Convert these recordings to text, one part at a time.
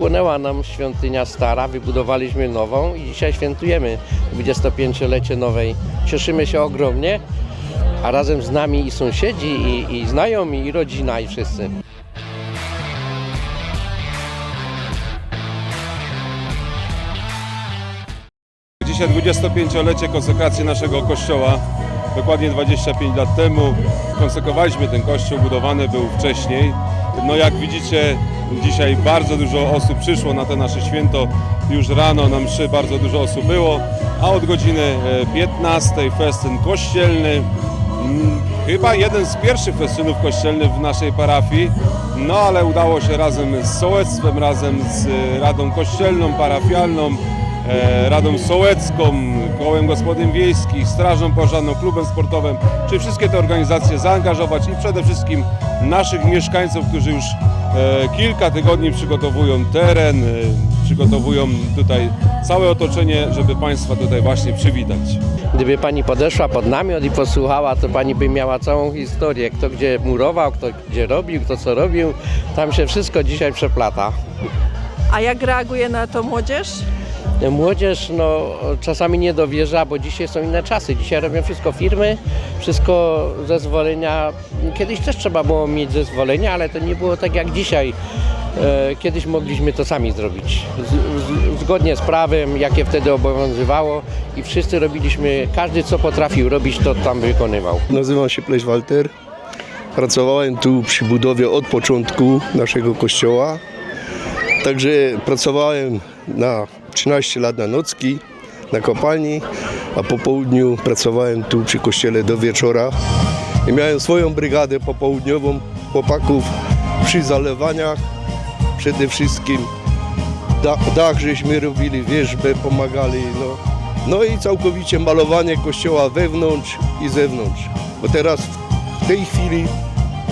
spłonęła nam świątynia stara, wybudowaliśmy nową i dzisiaj świętujemy 25-lecie nowej. Cieszymy się ogromnie, a razem z nami i sąsiedzi, i, i znajomi, i rodzina, i wszyscy. Dzisiaj 25-lecie konsekracji naszego kościoła. Dokładnie 25 lat temu konsekrowaliśmy ten kościół, budowany był wcześniej. No jak widzicie, dzisiaj bardzo dużo osób przyszło na to nasze święto. Już rano na mszy bardzo dużo osób było, a od godziny e, 15 festyn kościelny. Mm, Chyba jeden z pierwszych festynów kościelnych w naszej parafii, no ale udało się razem z sołectwem, razem z e, Radą Kościelną, Parafialną, e, Radą Sołecką, Kołem Gospodyń Wiejskich, Strażą Pożarną, Klubem Sportowym, czyli wszystkie te organizacje zaangażować i przede wszystkim naszych mieszkańców, którzy już e, kilka tygodni przygotowują teren, e, przygotowują tutaj całe otoczenie, żeby Państwa tutaj właśnie przywitać. Gdyby pani podeszła pod namiot i posłuchała, to pani by miała całą historię, kto gdzie murował, kto gdzie robił, kto co robił. Tam się wszystko dzisiaj przeplata. A jak reaguje na to młodzież? Młodzież no, czasami nie dowierza, bo dzisiaj są inne czasy. Dzisiaj robią wszystko firmy, wszystko zezwolenia. Kiedyś też trzeba było mieć zezwolenia, ale to nie było tak jak dzisiaj. E, Kiedyś mogliśmy to sami zrobić. Zgodnie z prawem, jakie wtedy obowiązywało i wszyscy robiliśmy, każdy co potrafił robić, to tam wykonywał. Nazywam się Pleś Walter. Pracowałem tu przy budowie od początku naszego kościoła. Także pracowałem na 13 lat na nocki, na kopalni, a po południu pracowałem tu przy kościele do wieczora. I miałem swoją brygadę popołudniową chłopaków przy zalewaniach przede wszystkim. Da, dach żeśmy robili, wierzbę pomagali. No. no i całkowicie malowanie kościoła wewnątrz i zewnątrz. Bo teraz w tej chwili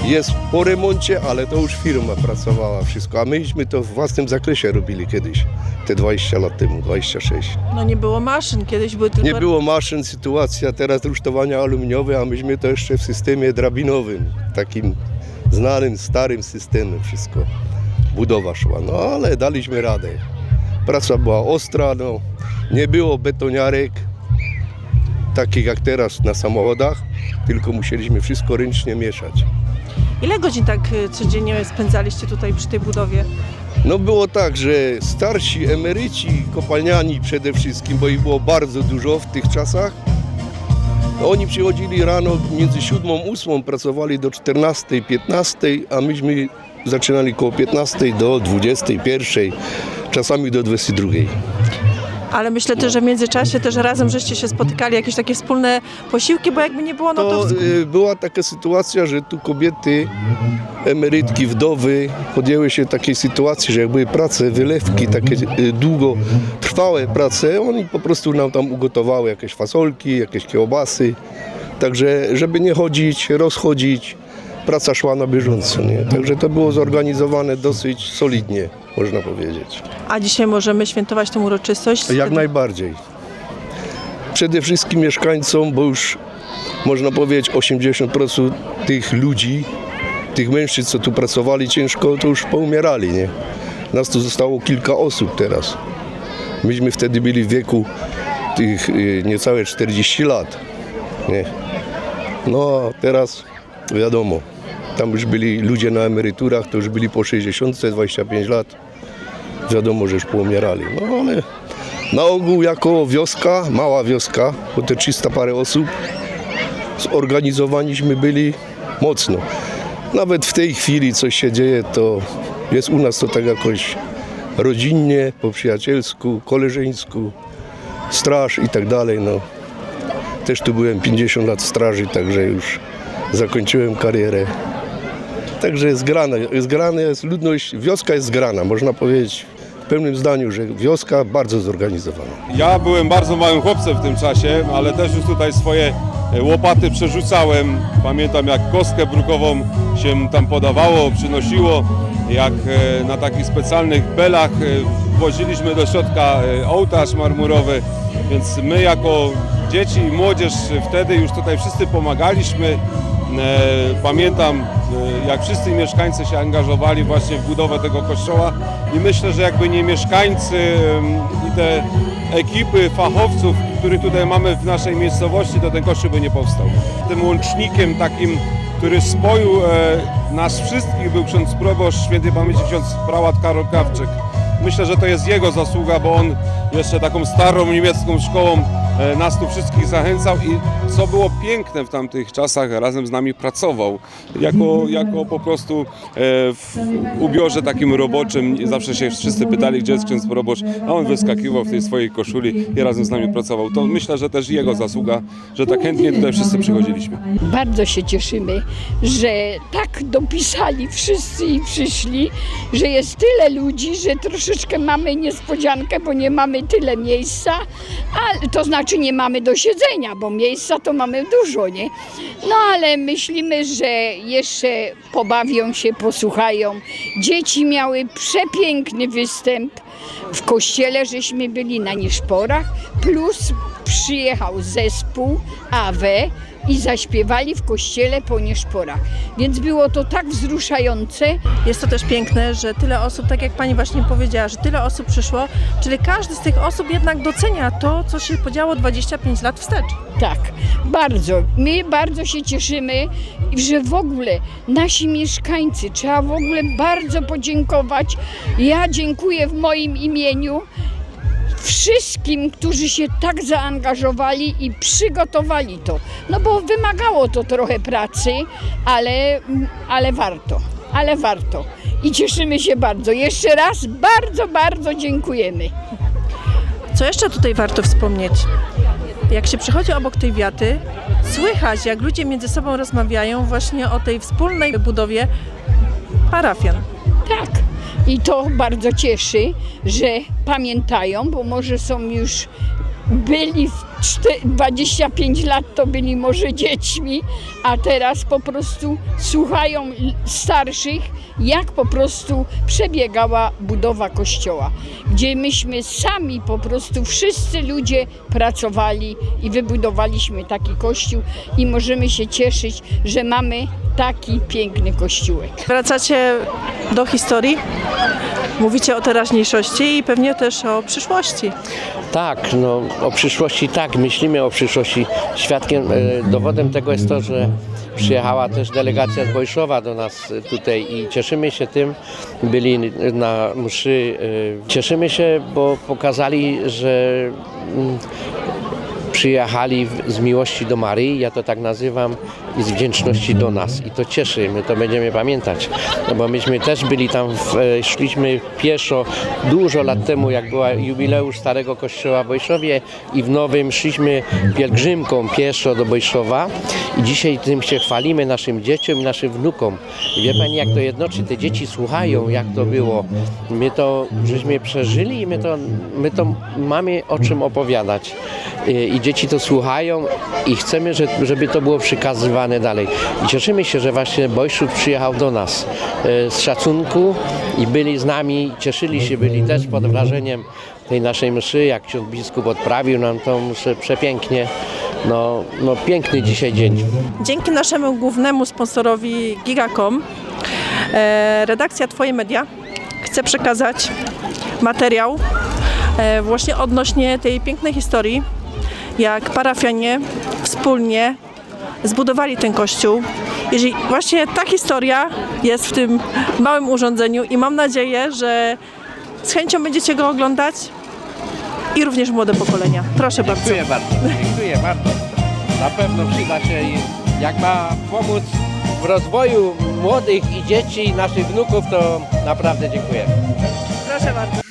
jest po remoncie, ale to już firma pracowała wszystko. A myśmy to w własnym zakresie robili kiedyś, te 20 lat temu, 26. No nie było maszyn, kiedyś były tylko... Nie było maszyn, sytuacja, teraz rusztowania aluminiowe, a myśmy to jeszcze w systemie drabinowym, takim znanym, starym systemem wszystko. Budowa szła, no ale daliśmy radę. Praca była ostra, no. Nie było betoniarek, takich jak teraz na samochodach, tylko musieliśmy wszystko ręcznie mieszać. Ile godzin tak y, codziennie spędzaliście tutaj przy tej budowie? No było tak, że starsi emeryci, kopalniani przede wszystkim, bo ich było bardzo dużo w tych czasach, no oni przychodzili rano między 7 a 8, pracowali do 14, 15, a myśmy zaczynali koło 15 do 21, czasami do 22. Ale myślę też, że w międzyczasie też razem żeście się spotykali, jakieś takie wspólne posiłki, bo jakby nie było, no to... To y, była taka sytuacja, że tu kobiety, emerytki, wdowy podjęły się takiej sytuacji, że jak były prace, wylewki, takie y, długo trwałe prace, oni po prostu nam tam ugotowały jakieś fasolki, jakieś kiełbasy. Także żeby nie chodzić, rozchodzić, praca szła na bieżąco. Nie? Także to było zorganizowane dosyć solidnie, można powiedzieć. A dzisiaj możemy świętować tę uroczystość? Jak najbardziej. Przede wszystkim mieszkańcom, bo już można powiedzieć 80% tych ludzi, tych mężczyzn, co tu pracowali ciężko, to już poumierali, nie? Nas tu zostało kilka osób teraz. Myśmy wtedy byli w wieku tych y, niecałe 40 lat, nie? No a teraz wiadomo, tam już byli ludzie na emeryturach, to już byli po 60, 25 lat. Wiadomo, że już poumierali. No ale na ogół jako wioska, mała wioska, bo te 300 parę osób, zorganizowaniśmy byli mocno. Nawet w tej chwili coś się dzieje, to jest u nas to tak jakoś rodzinnie, po przyjacielsku, koleżeńsku, straż i tak dalej. No. Też tu byłem 50 lat straży, także już zakończyłem karierę. Także jest grane, jest grane, jest ludność, wioska jest zgrana, można powiedzieć w pełnym zdaniu, że wioska bardzo zorganizowana. Ja byłem bardzo małym chłopcem w tym czasie, ale też już tutaj swoje e, łopaty przerzucałem. Pamiętam jak kostkę brukową się tam podawało, przynosiło, jak e, na takich specjalnych belach e, woziliśmy do środka ołtarz marmurowy, więc my jako dzieci i młodzież wtedy już tutaj wszyscy pomagaliśmy Pamiętam, e, jak wszyscy mieszkańcy się angażowali właśnie w budowę tego kościoła i myślę, że jakby nie mieszkańcy i te ekipy fachowców, których tutaj mamy w naszej miejscowości, to ten kościół by nie powstał. Tym łącznikiem takim, który spoił e, nas wszystkich był ksiądz proboszcz świętej pamięci ksiądz prałat Karol Kawczyk. Myślę, że to jest jego zasługa, bo on jeszcze taką starą niemiecką szkołą e, nas tu wszystkich zachęcał i co było piękne w tamtych czasach, razem z nami pracował. Jako, jako po prostu e, w ubiorze takim roboczym, zawsze się wszyscy pytali, gdzie jest ksiądz proboszcz, a on wyskakiwał w tej swojej koszuli i razem z nami pracował. To myślę, że też jego zasługa, że tak chętnie tutaj wszyscy przychodziliśmy. Bardzo się cieszymy, że tak dopisali wszyscy i przyszli, że jest tyle ludzi, że troszeczkę mamy niespodziankę, bo nie mamy tyle miejsca, a to znaczy nie mamy do siedzenia, bo miejsca to mamy dużo, nie? No ale myślimy, że jeszcze pobawią się, posłuchają. Dzieci miały przepiękny występ. W kościele żeśmy byli na nieszporach, plus przyjechał zespół AWE i zaśpiewali w kościele po nieszporach. Więc było to tak wzruszające, Jest to też piękne, że tyle osób, tak jak pani właśnie powiedziała, że tyle osób przyszło, czyli każdy z tych osób jednak docenia to, co się podziało 25 lat wstecz. Tak, bardzo. My bardzo się cieszymy, że w ogóle nasi mieszkańcy, trzeba w ogóle bardzo podziękować. Ja dziękuję w moim imieniu wszystkim, którzy się tak zaangażowali i przygotowali to. No bo wymagało to trochę pracy, ale, ale warto, ale warto. I cieszymy się bardzo. Jeszcze raz bardzo, bardzo dziękujemy. Co jeszcze tutaj warto wspomnieć? Jak się przychodzi obok tej wiaty, słychać, jak ludzie między sobą rozmawiają właśnie o tej wspólnej budowie parafian. Tak. I to bardzo cieszy, że pamiętają, bo może są już byli w 25 lat to byli może dziećmi, a teraz po prostu słuchają starszych, jak po prostu przebiegała budowa kościoła, gdzie myśmy sami po prostu wszyscy ludzie pracowali i wybudowaliśmy taki kościół i możemy się cieszyć, że mamy taki piękny kościółek. Wracacie do historii, mówicie o teraźniejszości i pewnie też o przyszłości. Tak, no o przyszłości tak, myślimy o przyszłości. Świadkiem, e, dowodem tego jest to, że przyjechała też delegacja z Bojszowa do nas e, tutaj i cieszymy się tym, byli na mszy. e, Cieszymy się, bo pokazali, że mm, przyjechali z miłości do Maryi, ja to tak nazywam, i z wdzięczności do nas. I to cieszy, my to będziemy pamiętać. No bo myśmy też byli tam, w, e, szliśmy pieszo dużo lat temu, jak była jubileusz Starego Kościoła w Bojszowie i w Nowym szliśmy pielgrzymką pieszo do Bojszowa i dzisiaj tym się chwalimy naszym dzieciom i naszym wnukom. I wie Pani, jak to jednoczy, te dzieci słuchają, jak to było. My to żeśmy przeżyli i my to, my to mamy o czym opowiadać. I, i dzieci to słuchają i chcemy, że- żeby to było przekazywane dalej. I cieszymy się, że właśnie Bojszów przyjechał do nas e, z szacunku i byli z nami, cieszyli się, byli też pod wrażeniem tej naszej mszy, jak ksiądz biskup odprawił nam tą mszę przepięknie. No, no piękny dzisiaj dzień. Dzięki naszemu głównemu sponsorowi Gigacom e, redakcja Twoje Media chce przekazać materiał e, właśnie odnośnie tej pięknej historii, jak parafianie wspólnie zbudowali ten kościół. Jeżeli właśnie ta historia jest w tym małym urządzeniu i mam nadzieję, że z chęcią będziecie go oglądać i również młode pokolenia. Proszę bardzo. Dziękuję bardzo, dziękuję bardzo. Na pewno przyda się i jak ma pomóc w rozwoju młodych i dzieci, naszych wnuków, to naprawdę dziękuję. Proszę bardzo.